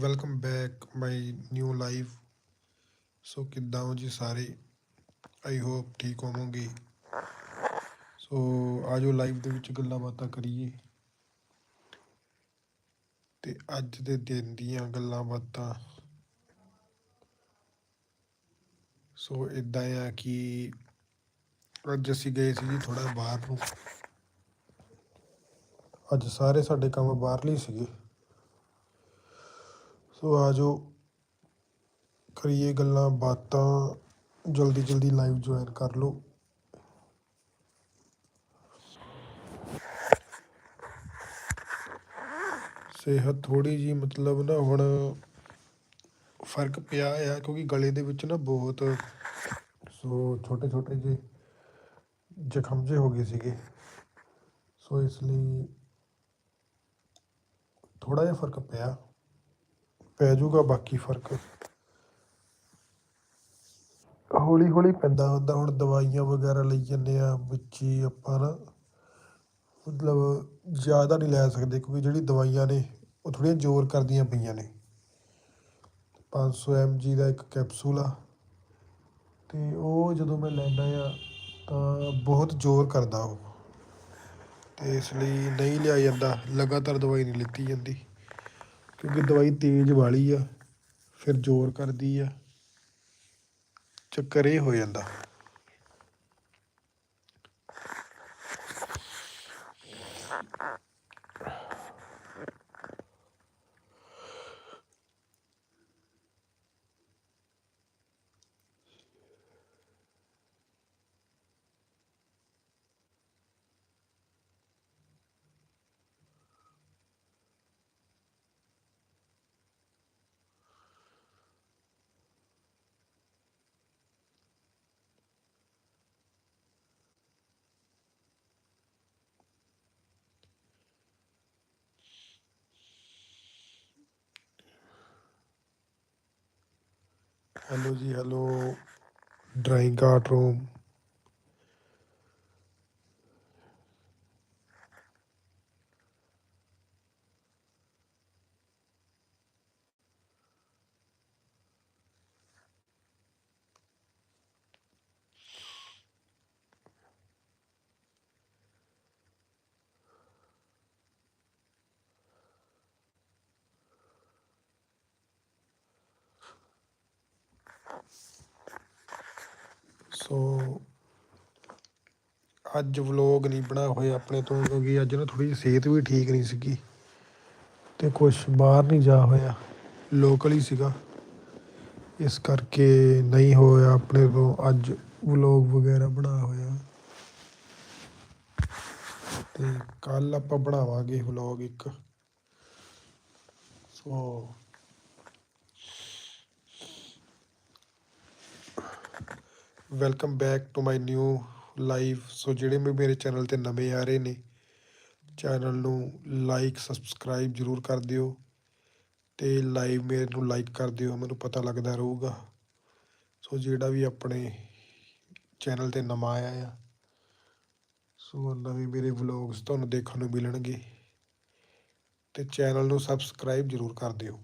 Welcome back my new life so ਕਿੱਦਾਂ ਹੋ ਜੀ ਸਾਰੇ? ਆਈ ਹੋਪ ਠੀਕ ਹੋਵੋਗੇ। ਸੋ ਆਜੋ ਲਾਈਵ ਦੇ ਵਿੱਚ ਗੱਲਾਂ ਬਾਤਾਂ ਕਰੀਏ। ਤੇ ਅੱਜ ਦੇ ਦਿਨ ਦੀਆਂ ਗੱਲਾਂ ਬਾਤਾਂ। ਸੋ ਇਦਾਂ ਆ ਕਿ ਅੱਜ ਅਸੀਂ ਗਏ ਸੀ ਜੀ ਥੋੜਾ ਬਾਹਰ ਨੂੰ। ਅੱਜ ਸਾਰੇ ਸਾਡੇ ਕੰਮ ਬਾਹਰਲੇ ਸੀਗੇ। ਸੋ ਆ ਆਜੋ ਕਰੀਏ ਗੱਲਾਂ, ਬਾਤਾਂ। ਜਲਦੀ ਜਲਦੀ ਲਾਈਵ ਜੁਆਇਨ ਕਰ ਲਓ। ਸਿਹਤ ਥੋੜੀ ਜੀ ਮਤਲਬ ਨਾ ਹੁਣ ਫ਼ਰਕ ਪਿਆ ਆ, ਕਿਉਂਕਿ ਗਲੇ ਦੇ ਵਿੱਚ ਨਾ ਬਹੁਤ, ਸੋ ਛੋਟੇ ਛੋਟੇ ਜਿਹੇ ਜ਼ਖਮ ਜੇ ਹੋ ਗਏ ਸੀਗੇ। ਸੋ ਇਸ ਲਈ ਥੋੜਾ ਜਿਹਾ ਫ਼ਰਕ ਪਿਆ। ਪੈ ਜਾਊਗਾ, ਬਾਕੀ ਫ਼ਰਕ। ਹੌਲੀ ਹੌਲੀ ਪੈਂਦਾ ਹੁੰਦਾ, ਹੁਣ ਦਵਾਈਆਂ ਵਗੈਰਾ ਲਈ ਜੰਨੇ ਆ ਵਿੱਚ ਆਪਾਂ ਨਾ, ਮਤਲਬ ਜ਼ਿਆਦਾ ਨਹੀਂ ਲੈ ਸਕਦੇ, ਕਿਉਂਕਿ ਜਿਹੜੀ ਦਵਾਈਆਂ ਨੇ, ਉਹ ਥੋੜ੍ਹੀਆਂ ਜ਼ੋਰ ਕਰਦੀਆਂ ਪਈਆਂ ਨੇ। 500 mg ਦਾ ਇੱਕ ਕੈਪਸੂਲ ਆ, ਤੇ ਉਹ ਜਦੋਂ ਮੈਂ ਲੈਂਦਾ ਆ, ਤਾਂ ਬਹੁਤ ਜ਼ੋਰ ਕਰਦਾ ਉਹ। ਤੇ ਇਸ ਲਈ ਨਹੀਂ ਲਿਆ ਜਾਂਦਾ, ਲਗਾਤਾਰ ਦਵਾਈ ਨਹੀਂ ਲਿੱਤੀ ਜਾਂਦੀ। ਕਿਉਂਕਿ ਦਵਾਈ ਤੇਜ਼ ਵਾਲੀ ਆ ਫਿਰ ਜ਼ੋਰ ਕਰਦੀ ਆ। ਚੱਕਰ ਇਹ ਹੋ ਜਾਂਦਾ। ਹੈਲੋ ਜੀ hello. Drawing art room. So ਅੱਜ ਵਲੋਗ ਨਹੀਂ ਬਣਾ ਹੋਇਆ ਆਪਣੇ ਤੋਂ, ਕਿਉਂਕਿ ਅੱਜ ਨਾ ਥੋੜੀ ਸਿਹਤ ਵੀ ਠੀਕ ਨਹੀਂ ਸੀਗੀ ਤੇ ਕੁਝ ਬਾਹਰ ਨਹੀਂ ਜਾ ਹੋਇਆ ਲੋਕਲ ਹੀ ਸੀਗਾ। ਇਸ ਕਰਕੇ ਨਹੀਂ ਹੋਇਆ ਆਪਣੇ ਤੋਂ ਅੱਜ ਵਲੋਗ ਵਗੈਰਾ ਬਣਾ ਹੋਇਆ। ਤੇ ਕੱਲ ਆਪਾਂ ਬਣਾਵਾਂਗੇ ਵਲੋਗ ਇੱਕ। So welcome back to my new life so ਜਿਹੜੇ ਵੀ ਮੇਰੇ ਚੈਨਲ ਤੇ ਨਵੇਂ ਆ ਰਹੇ ਨੇ ਚੈਨਲ ਨੂੰ ਲਾਈਕ ਸਬਸਕ੍ਰਾਈਬ ਜਰੂਰ ਕਰ ਦਿਓ ਤੇ ਲਾਈਵ ਮੇਰੇ ਨੂੰ ਲਾਈਕ ਕਰ ਦਿਓ, ਮੈਨੂੰ ਪਤਾ ਲੱਗਦਾ ਰਹੂਗਾ। ਸੋ ਜਿਹੜਾ ਵੀ ਆਪਣੇ ਚੈਨਲ ਤੇ ਨਵਾਂ ਆਇਆ ਆ ਸੋ ਨਵੇਂ ਮੇਰੇ ਵਲੌਗਸ ਤੁਹਾਨੂੰ ਦੇਖਣ ਨੂੰ ਮਿਲਣਗੇ ਤੇ ਚੈਨਲ ਨੂੰ ਸਬਸਕ੍ਰਾਈਬ ਜਰੂਰ ਕਰ ਦਿਓ।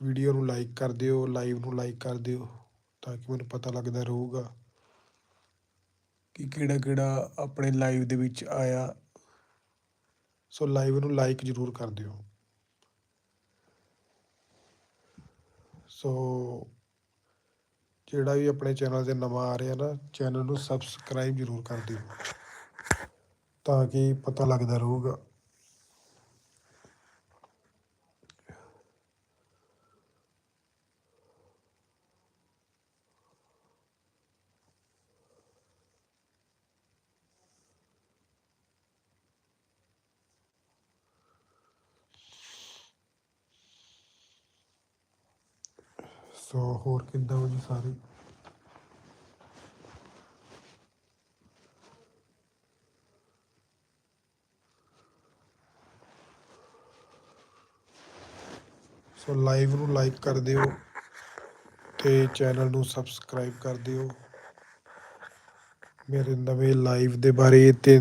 ਵੀਡੀਓ ਨੂੰ ਲਾਈਕ ਕਰ ਦਿਓ ਲਾਈਵ ਨੂੰ ਲਾਈਕ ਕਰ ਦਿਓ। ਤਾਂ ਕਿ ਮੈਨੂੰ ਪਤਾ ਲੱਗਦਾ ਰਹੂਗਾ ਕਿ ਕਿਹੜਾ ਕਿਹੜਾ ਆਪਣੇ ਲਾਈਵ ਦੇ ਵਿੱਚ ਆਇਆ। ਸੋ ਲਾਈਵ ਨੂੰ ਲਾਈਕ ਜ਼ਰੂਰ ਕਰ ਦਿਓ। ਸੋ ਜਿਹੜਾ ਵੀ ਆਪਣੇ ਚੈਨਲ ਤੇ ਨਵਾਂ ਆ ਰਿਹਾ ਨਾ, ਚੈਨਲ ਨੂੰ ਸਬਸਕ੍ਰਾਈਬ ਜ਼ਰੂਰ ਕਰ ਦਿਓ। ਤਾਂ ਕਿ ਪਤਾ ਲੱਗਦਾ ਰਹੂਗਾ। ਸੋ, ਹੋਰ ਕਿੱਦਾਂ ਹੋ ਜੀ ਸਾਰੇ? ਸੋ ਲਾਈਵ ਨੂੰ ਲਾਈਕ ਕਰ ਦਿਓ ਤੇ ਚੈਨਲ ਨੂੰ ਸਬਸਕ੍ਰਾਈਬ ਕਰ ਦਿਓ। ਮੇਰੇ ਨਵੇਂ ਲਾਈਵ ਦੇ ਬਾਰੇ ਤੇ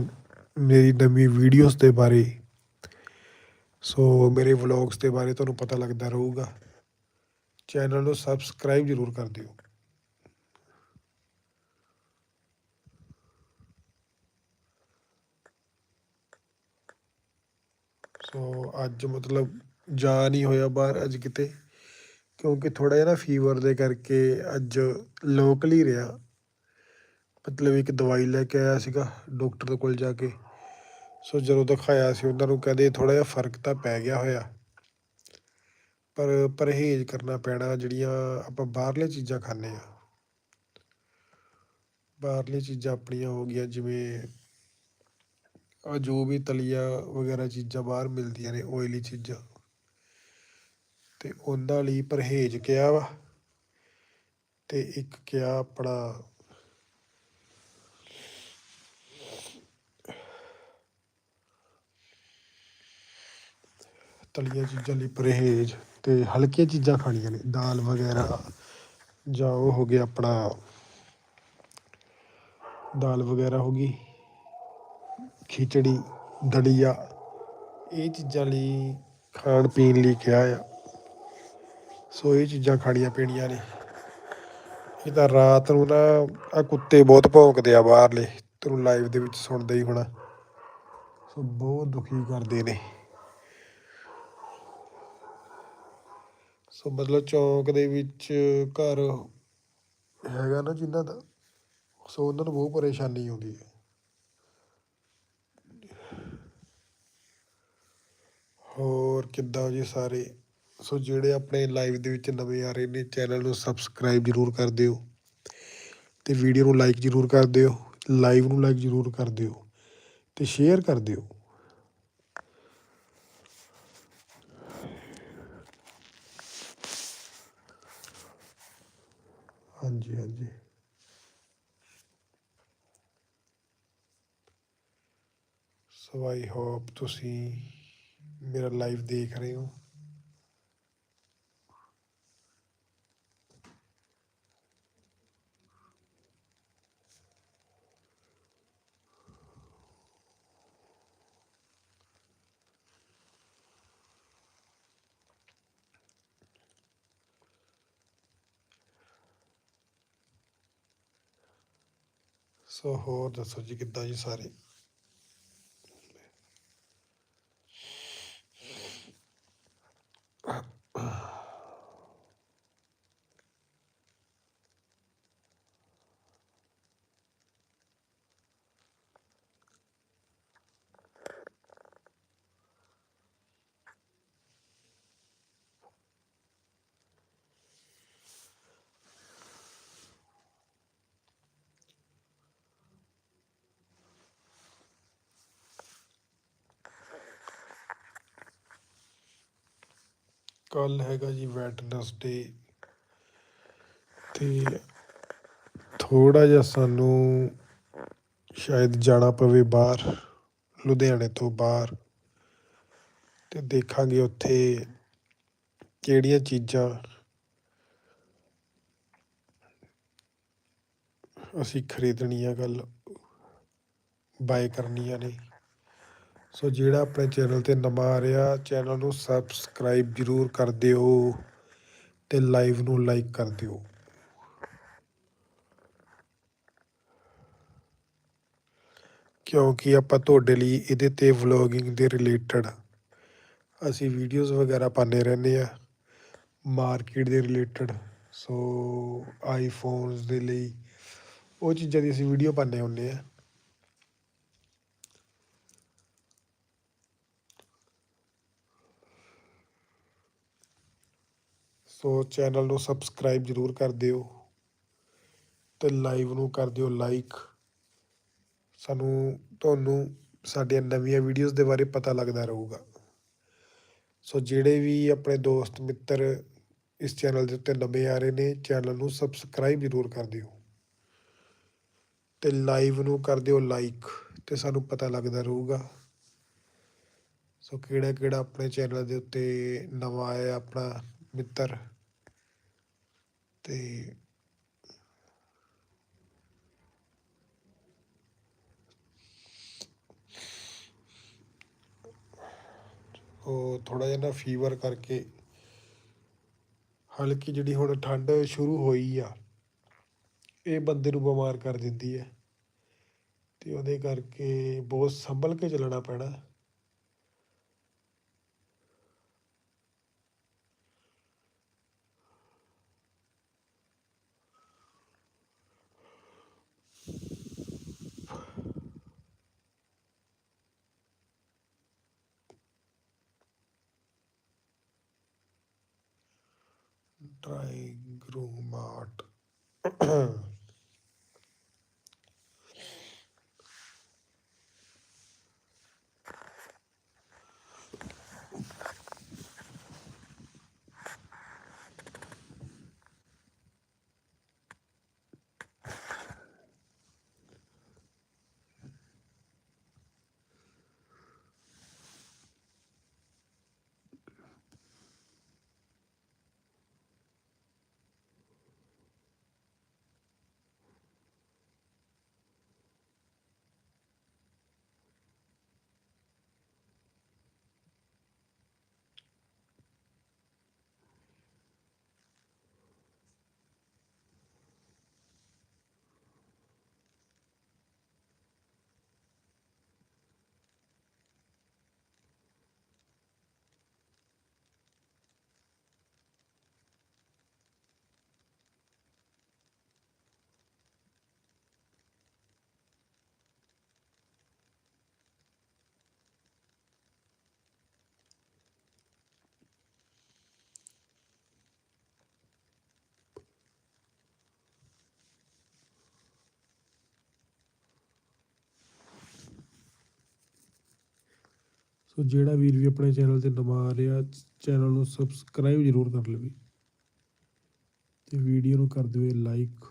ਮੇਰੀ ਨਵੀਂ ਵੀਡੀਓਜ਼ ਦੇ ਬਾਰੇ। ਸੋ ਮੇਰੇ ਵਲੌਗਸ ਦੇ ਬਾਰੇ ਤੁਹਾਨੂੰ ਪਤਾ ਲੱਗਦਾ ਰਹੂਗਾ। ਚੈਨਲ ਨੂੰ ਸਬਸਕ੍ਰਾਈਬ ਜ਼ਰੂਰ ਕਰ ਦਿਓ। ਸੋ ਅੱਜ ਮਤਲਬ ਜਾ ਨਹੀਂ ਹੋਇਆ ਬਾਹਰ ਅੱਜ ਕਿਤੇ, ਕਿਉਂਕਿ ਥੋੜਾ ਜਿਹਾ ਨਾ ਫੀਵਰ ਦੇ ਕਰਕੇ ਅੱਜ ਲੋਕਲ ਹੀ ਰਿਹਾ। ਮਤਲਬ ਇੱਕ ਦਵਾਈ ਲੈ ਕੇ ਆਇਆ ਸੀਗਾ ਡਾਕਟਰ ਦੇ ਕੋਲ ਜਾ ਕੇ। ਸੋ ਜਦੋਂ ਦਿਖਾਇਆ ਸੀ ਉਹਨਾਂ ਨੂੰ, ਕਹਿੰਦੇ ਥੋੜਾ ਜਿਹਾ ਫ਼ਰਕ ਤਾਂ ਪੈ ਗਿਆ ਹੋਇਆ। ਪਰ ਪਰਹੇਜ਼ ਕਰਨਾ ਪੈਣਾ ਜਿਹੜੀਆਂ ਆਪਾਂ ਬਾਹਰਲੀਆਂ ਚੀਜ਼ਾਂ ਖਾਂਦੇ ਆ ਬਾਹਰਲੀ ਚੀਜ਼ਾਂ ਆਪਣੀਆਂ ਹੋ ਗਈਆਂ, ਜਿਵੇਂ ਆ ਜੋ ਵੀ ਤਲੀਆਂ ਵਗੈਰਾ ਚੀਜ਼ਾਂ ਬਾਹਰ ਮਿਲਦੀਆਂ ਨੇ, ਓਇਲੀ ਚੀਜ਼ਾਂ। ਤੇ ਉਹਨਾਂ ਲਈ ਪਰਹੇਜ਼ ਕਿਹਾ ਵਾ, ਤੇ ਇੱਕ ਕਿਹਾ ਆਪਣਾ ਤਲੀਆਂ ਚੀਜ਼ਾਂ ਲਈ ਪਰਹੇਜ਼। ਅਤੇ ਹਲਕੀਆਂ ਚੀਜ਼ਾਂ ਖਾਣੀਆਂ ਨੇ, ਦਾਲ ਵਗੈਰਾ ਜਾਂ ਉਹ ਹੋ ਗਿਆ ਆਪਣਾ ਦਾਲ ਵਗੈਰਾ ਹੋ ਗਈ, ਖਿਚੜੀ, ਦਲੀਆ, ਇਹ ਚੀਜ਼ਾਂ ਲਈ ਖਾਣ ਪੀਣ ਲਈ ਕਿਹਾ ਆ। ਸੋ ਇਹ ਚੀਜ਼ਾਂ ਖਾਣੀਆਂ ਪੀਣੀਆਂ ਨੇ। ਇਹ ਤਾਂ ਰਾਤ ਨੂੰ ਨਾ ਆ ਕੁੱਤੇ ਬਹੁਤ ਭੌਂਕਦੇ ਆ ਬਾਹਰਲੇ, ਤੈਨੂੰ ਲਾਈਵ ਦੇ ਵਿੱਚ ਸੁਣਦਾ ਹੀ ਹੋਣਾ। ਸੋ ਬਹੁਤ ਦੁਖੀ ਕਰਦੇ ਨੇ। ਸੋ ਮਤਲਬ ਚੌਂਕ ਦੇ ਵਿੱਚ ਘਰ ਹੈਗਾ ਨਾ ਜਿਨ੍ਹਾਂ ਦਾ, ਸੋ ਉਹਨਾਂ ਨੂੰ ਬਹੁਤ ਪਰੇਸ਼ਾਨੀ ਆਉਂਦੀ ਹੈ। ਹੋਰ ਕਿੱਦਾਂ ਜੀ ਸਾਰੇ? ਸੋ ਜਿਹੜੇ ਆਪਣੇ ਲਾਈਵ ਦੇ ਵਿੱਚ ਨਵੇਂ ਆ ਰਹੇ ਨੇ ਚੈਨਲ ਨੂੰ ਸਬਸਕ੍ਰਾਈਬ ਜ਼ਰੂਰ ਕਰ ਦਿਓ ਤੇ ਵੀਡੀਓ ਨੂੰ ਲਾਈਕ ਜ਼ਰੂਰ ਕਰ ਦਿਓ ਲਾਈਵ ਨੂੰ ਲਾਈਕ ਜ਼ਰੂਰ ਕਰ ਦਿਓ ਤੇ ਸ਼ੇਅਰ ਕਰ ਦਿਓ। ਹਾਂਜੀ ਹਾਂਜੀ। ਸੋ ਆਈ ਹੋਪ ਤੁਸੀਂ ਮੇਰਾ ਲਾਈਵ ਦੇਖ ਰਹੇ ਹੋ। ਸੋ ਹੋਰ ਦੱਸੋ ਜੀ ਕਿੱਦਾਂ ਜੀ ਸਾਰੇ? ਕੱਲ ਹੈਗਾ ਜੀ ਵੈਟਨਸਡੇ ਤੇ ਥੋੜਾ ਜਿਹਾ ਸਾਨੂੰ ਸ਼ਾਇਦ ਜਾਣਾ ਪਵੇ ਬਾਹਰ, ਲੁਧਿਆਣੇ ਤੋਂ ਬਾਹਰ ਤੇ ਦੇਖਾਂਗੇ ਉੱਥੇ ਕਿਹੜੀਆਂ ਚੀਜ਼ਾਂ ਅਸੀਂ ਖਰੀਦਣੀਆਂ ਗੱਲ ਬਾਏ ਕਰਨੀਆਂ ਨੇ। ਸੋ ਜਿਹੜਾ ਆਪਣੇ ਚੈਨਲ ਤੇ ਨਵਾਂ ਆ ਰਿਹਾ, ਚੈਨਲ ਨੂੰ ਸਬਸਕ੍ਰਾਈਬ ਜ਼ਰੂਰ ਕਰ ਦਿਓ ਅਤੇ ਲਾਈਵ ਨੂੰ ਲਾਈਕ ਕਰ ਦਿਓ। ਕਿਉਂਕਿ ਆਪਾਂ ਤੁਹਾਡੇ ਲਈ ਇਹਦੇ ਤੇ ਵਲੋਗਿੰਗ ਦੇ ਰਿਲੇਟਡ ਅਸੀਂ ਵੀਡੀਓਜ਼ ਵਗੈਰਾ ਪਾਉਂਦੇ ਰਹਿੰਦੇ ਆ ਮਾਰਕੀਟ ਦੇ ਰਿਲੇਟਡ ਸੋ ਆਈਫੋਨਸ ਦੇ ਲਈ ਉਹ ਚੀਜ਼ਾਂ ਦੀ ਅਸੀਂ ਵੀਡੀਓ ਪਾਉਂਦੇ ਹੁੰਦੇ ਆ ਸੋ ਚੈਨਲ ਨੂੰ ਸਬਸਕ੍ਰਾਈਬ ਜ਼ਰੂਰ ਕਰ ਦਿਓ ਤੇ ਲਾਈਵ ਨੂੰ ਕਰ ਦਿਓ ਲਾਈਕ। ਸਾਨੂੰ ਤੁਹਾਨੂੰ ਸਾਡੀਆਂ ਨਵੀਆਂ ਵੀਡੀਓਜ਼ ਦੇ ਬਾਰੇ ਪਤਾ ਲੱਗਦਾ ਰਹੂਗਾ। ਸੋ ਜਿਹੜੇ ਵੀ ਆਪਣੇ ਦੋਸਤ, ਮਿੱਤਰ ਇਸ ਚੈਨਲ ਦੇ ਉੱਤੇ ਨਵੇਂ ਆ ਰਹੇ ਨੇ, ਚੈਨਲ ਨੂੰ ਸਬਸਕ੍ਰਾਈਬ ਜ਼ਰੂਰ ਕਰ ਦਿਓ। ਤੇ ਲਾਈਵ ਨੂੰ ਕਰ ਦਿਓ ਲਾਈਕ ਤੇ ਸਾਨੂੰ ਪਤਾ ਲੱਗਦਾ ਰਹੂਗਾ। ਸੋ ਕਿਹੜਾ ਕਿਹੜਾ ਆਪਣੇ ਚੈਨਲ ਦੇ ਉੱਤੇ ਨਵਾਂ ਆਇਆ ਆਪਣਾ ਮਿੱਤਰ? ਤੇ ਉਹ ਥੋੜਾ ਜਿਹਾ ਨਾ ਫੀਵਰ ਕਰਕੇ ਹਲਕੀ ਜਿਹੜੀ ਹੁਣ ਠੰਡ ਸ਼ੁਰੂ ਹੋਈ ਆ, ਇਹ ਬੰਦੇ ਨੂੰ ਬਿਮਾਰ ਕਰ ਦਿੰਦੀ ਹੈ ਤੇ ਉਹਦੇ ਕਰਕੇ ਬਹੁਤ ਸੰਭਲ ਕੇ ਚੱਲਣਾ ਪੈਣਾ। ਡਰਾਇੰਗ ਸੋ ਜਿਹੜਾ ਵੀਰ ਵੀ ਆਪਣੇ ਚੈਨਲ ਤੇ ਨਵਾਂ ਆ ਰਿਹਾ, ਚੈਨਲ ਨੂੰ ਸਬਸਕ੍ਰਾਈਬ ਜ਼ਰੂਰ ਕਰ ਲਵੇ। ਤੇ ਵੀਡੀਓ ਨੂੰ ਕਰ ਦਿਓ ਲਾਈਕ